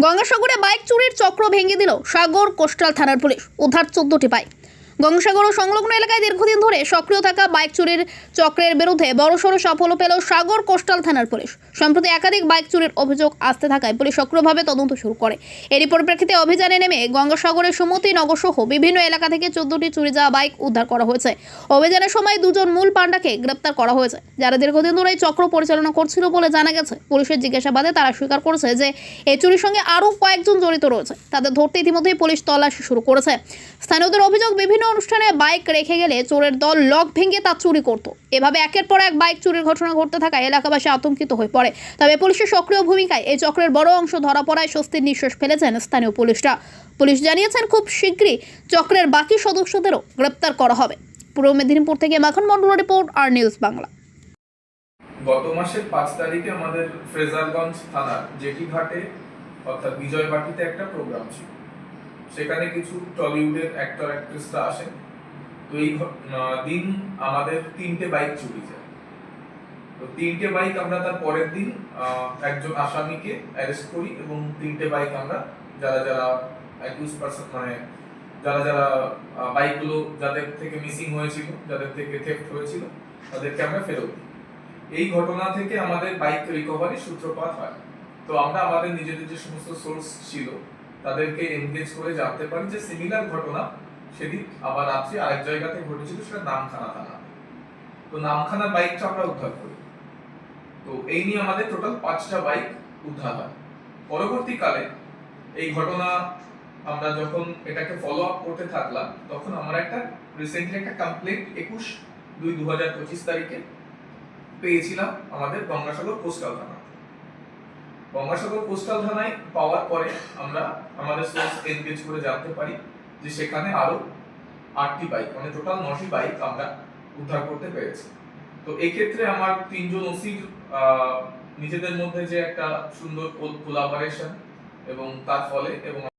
গঙ্গাসাগরে bike চুরির চক্র ভেঙে দিল সাগর কোস্টাল থানার পুলিশ। উদ্ধার চোদ্দটি বাইক। গঙ্গাসাগর ও সংলগ্ন এলাকায় দীর্ঘদিন ধরে সক্রিয় থাকা বাইক চুরির চক্রের বিরুদ্ধে বড়সড় সাফল্য পেল সাগর কোস্টাল থানার পুলিশ। সম্প্রতি একাধিক বাইক চুরির অভিযোগ আসতে থাকায় পুলিশ সক্রিয়ভাবে তদন্ত শুরু করে। এরই পরিপ্রেক্ষিতে অভিযানে নেমে গঙ্গাসাগরের সুমতি নগর সহ বিভিন্ন এলাকা থেকে চোদ্দটি চুরি যাওয়া বাইক উদ্ধার করা হয়েছে। অভিযানের সময় দুজন মূল পাণ্ডাকে গ্রেপ্তার করা হয়েছে, যারা দীর্ঘদিন ধরে এই চক্র পরিচালনা করছিল বলে জানা গেছে। পুলিশের জিজ্ঞাসাবাদে তারা স্বীকার করেছে যে, এই চুরির সঙ্গে আরও কয়েকজন জড়িত রয়েছে। তাদের ধরতে ইতিমধ্যেই পুলিশ তল্লাশি শুরু করেছে। স্থানীয়দের অভিযোগ, বিভিন্ন অনুষ্ঠানে বাইক রেখে গেলে চোরের দল লক ভেঙে তা চুরি করত। এভাবে একের পর এক বাইক চুরির ঘটনা ঘটতে থাকায় এলাকাবাসী আতঙ্কিত হয়ে পড়ে। তবে পুলিশের সক্রিয় ভূমিকায় এই চক্রের বড় অংশ ধরা পড়ায় স্বস্তির নিঃশ্বাস ফেলেছেন স্থানীয় পুলিশরা। পুলিশ জানিয়েছেন, খুব শীঘ্রই চক্রের বাকি সদস্যদেরও গ্রেপ্তার করা হবে। পূর্ব মেদিনীপুর থেকে Makhan Mondal report, R news Bangla. গত মাসের পাঁচ তারিখে আমাদের ফ্রেজারগঞ্জ থানার জেটি ঘাটে অর্থাৎ বিজয়বাটিতে একটা প্রোগ্রাম ছিল। সেখানে কিছু টলিউডের অ্যাক্টর অ্যাক্ট্রেসরা আসেন। তো এই দিন আমাদের তিনটে বাইক চুরি যায়। তো তিনটে বাইক আমরা তার পরের দিন একজন আসামিকে অ্যারেস্ট করি এবং তিনটে বাইক আমরা যারা যারা অ্যাকিউজ পারসন মানে যারা যারা বাইকগুলো যাদের থেকে মিসিং হয়েছিল, যাদের থেকে থেফট হয়েছিল, তাদেরকে আমরা ফেরত দিই। এই ঘটনা থেকে আমাদের বাইক রিকভারি সূত্রপাত হয়। তো আমরা আমাদের নিজেদের যে সমস্ত সোর্স ছিল তাদেরকে এনগেজ করে জানতে পারি যে সিমিলার ঘটনা সেদিন আবার রাত্রে আরেক জায়গাতে ঘটেছিল, সেটা নামখানা থানা। তো নামখানা বাইকটা আমরা উদ্ধার করি। তো এই নিয়ে আমাদের টোটাল পাঁচটা বাইক উদ্ধার হয়। পরবর্তীকালে এই ঘটনা আমরা যখন এটাকে ফলো আপ করতে থাকলাম, তখন আমরা একটা রিসেন্টলি একটা কমপ্লেন্ট একুশ দুই দু হাজার পঁচিশ তারিখে পেয়েছিলাম আমাদের গঙ্গাসাগর কোস্টাল থানা গঙ্গাসাগর কোস্টাল থানায় পাওয়ার পরে আমরা আমাদের সোর্স এনগেজ করে জানতে পারি যে সেখানে আরও আটটি বাইক মানে টোটাল নটি বাইক আমরা উদ্ধার করতে পেরেছি। তো এক্ষেত্রে ক্ষেত্রে আমার তিনজন ওসির নিজেদের মধ্যে যে একটা সুন্দর কোলাবারেশন এবং তার ফলে এবং